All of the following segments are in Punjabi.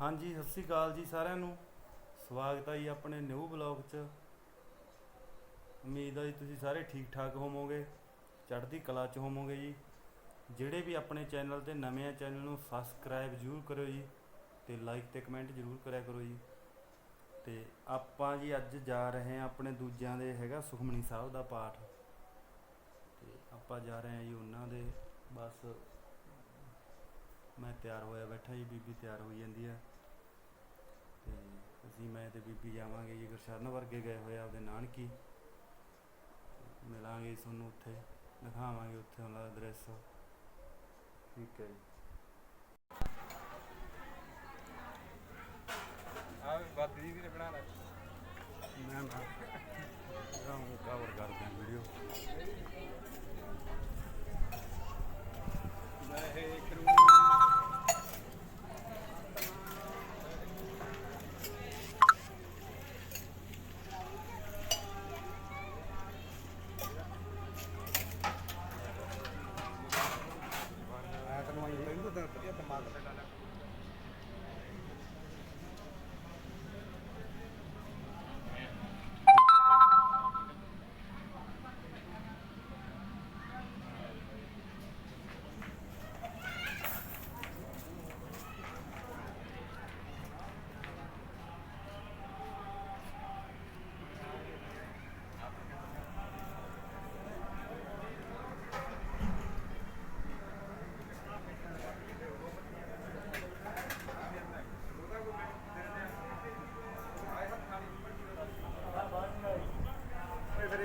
ਹਾਂਜੀ, ਸਤਿ ਸ੍ਰੀ ਅਕਾਲ ਜੀ ਸਾਰਿਆਂ ਨੂੰ। ਸਵਾਗਤ ਹੈ ਜੀ ਆਪਣੇ ਨਿਊ ਬਲੌਗ 'ਚ। ਉਮੀਦ ਹੈ ਜੀ ਤੁਸੀਂ ਸਾਰੇ ਠੀਕ ਠਾਕ ਹੋਵੋਗੇ, ਚੜ੍ਹਦੀ ਕਲਾ 'ਚ ਹੋਵੋਗੇ ਜੀ। ਜਿਹੜੇ ਵੀ ਆਪਣੇ ਚੈਨਲ ਤੇ ਨਵੇਂ ਆ, ਚੈਨਲ ਨੂੰ ਸਬਸਕ੍ਰਾਈਬ ਜ਼ਰੂਰ ਕਰਿਓ ਜੀ ਤੇ ਲਾਈਕ ਤੇ ਕਮੈਂਟ ਜ਼ਰੂਰ ਕਰਿਆ ਕਰੋ ਜੀ। ਤੇ ਆਪਾਂ ਜੀ ਅੱਜ ਜਾ ਰਹੇ ਹਾਂ ਆਪਣੇ ਦੂਜਿਆਂ ਦੇ ਹੈਗਾ ਸੁਖਮਨੀ ਸਾਹਿਬ ਦਾ ਪਾਠ। ਤੇ ਆਪਾਂ ਜਾ ਰਹੇ ਹਾਂ ਜੀ ਉਹਨਾਂ ਦੇ, ਬਸ ਮੈਂ ਤਿਆਰ ਹੋਇਆ ਬੈਠਾ ਜੀ ਬੀਬੀ ਤਿਆਰ ਹੋਈ ਜਾਂਦੀ ਹੈ ਤੇ ਅਸੀਂ ਮੈਂ ਤੇ ਬੀਬੀ ਜਾਵਾਂਗੇ ਜੀ ਗੁਰਸ਼ਰਨ ਵਰਗੇ ਗਏ ਹੋਏ ਆ ਆਪਦੇ ਨਾਨਕੀ। ਮਿਲਾਂਗੇ ਤੁਹਾਨੂੰ ਉੱਥੇ ਦਿਖਾਵਾਂਗੇ ਉੱਥੇ ਉਹਨਾਂ ਦਾ ਦ੍ਰਿਸ਼ ਠੀਕ ਹੈ ਜੀ। ਆ ਬਾਦੀ ਵੀ ਬਣਾ ਲੈ। ਮੈਂ ਨਾ ਕਰਾਂਗਾ ਕਵਰ ਕਰਦੇ ਹਾਂ ਵੀਡੀਓ ਵਾਹਿਗੁਰੂ ਆ ਤਾਂ ਮੈਂ ਤੈਨੂੰ ਤਾਂ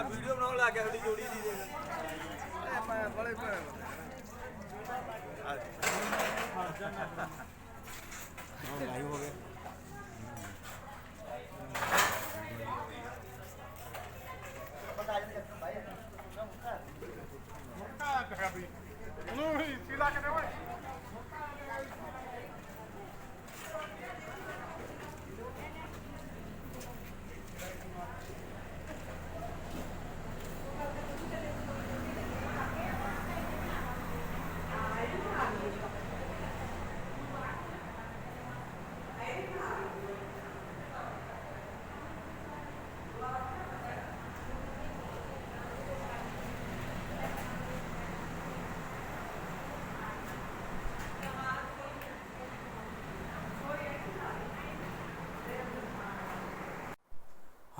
ਆ ਵੀਡੀਓ ਬਣਾਉਣ ਲੱਗ ਗਿਆ ਤੁਹਾਡੀ ਜੋੜੀ ਦੀ ਦੇ। ਐ ਮੈਂ ਬੜੇ ਭੈਣ ਆ। ਲਾਈਵ ਹੋ ਗਿਆ।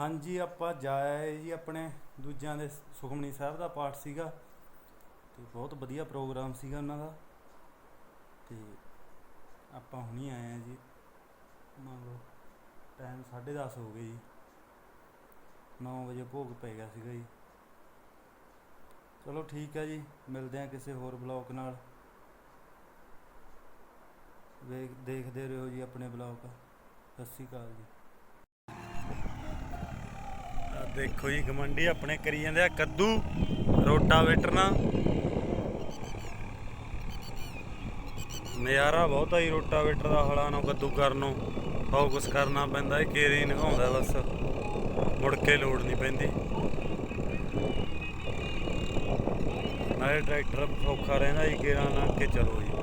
ਹਾਂਜੀ, ਆਪਾਂ ਜਾਏ ਜੀ ਆਪਣੇ ਦੂਜਿਆਂ ਦੇ ਸੁਖਮਨੀ ਸਾਹਿਬ ਦਾ ਪਾਠ ਸੀਗਾ ਤੇ ਬਹੁਤ ਵਧੀਆ ਪ੍ਰੋਗਰਾਮ ਸੀਗਾ ਉਹਨਾਂ ਦਾ ਤੇ ਆਪਾਂ ਹੁਣੀ ਆਏ ਆ ਜੀ। ਮੰਨ ਲਓ ਟਾਈਮ 10:30 ਹੋ ਗਏ ਜੀ। 9 ਵਜੇ ਭੋਗ ਪੈ ਗਿਆ ਸੀਗਾ ਜੀ। ਚਲੋ ਠੀਕ ਹੈ ਜੀ, ਮਿਲਦੇ ਆ ਕਿਸੇ ਹੋਰ ਬਲੌਗ ਨਾਲ। ਵੇਖ, ਦੇਖਦੇ ਰਹੋ ਜੀ ਆਪਣੇ ਬਲੌਗ। ਸਤਿ ਸ਼੍ਰੀ ਅਕਾਲ ਜੀ। ਦੇਖੋ ਜੀ ਗਮੰਡੀ ਆਪਣੇ ਕਰੀ ਜਾਂਦੇ ਆ, ਕੱਦੂ ਰੋਟਾਵੇਟਰ ਨਾਲ ਨਜ਼ਾਰਾ ਬਹੁਤਾ ਹੀ ਰੋਟਾਵੇਟਰ ਦਾ, ਹਲਾ ਨੂੰ, ਕੱਦੂ ਕਰਨ ਨੂੰ। ਬਹੁਤ ਕੁਝ ਕਰਨਾ ਪੈਂਦਾ ਹੈ ਕੇਰੀ ਨਿਭਾਉਂਦਾ ਬਸ। ਮੁੜ ਕੇ ਲੋੜ ਨਹੀਂ ਪੈਂਦੀ। ਨਾਲੇ ਟਰੈਕਟਰ ਸੌਖਾ ਰਹਿੰਦਾ ਜੀ, ਕੇਰਾ ਨਾਲ ਕੇ ਚਲੋ ਜੀ।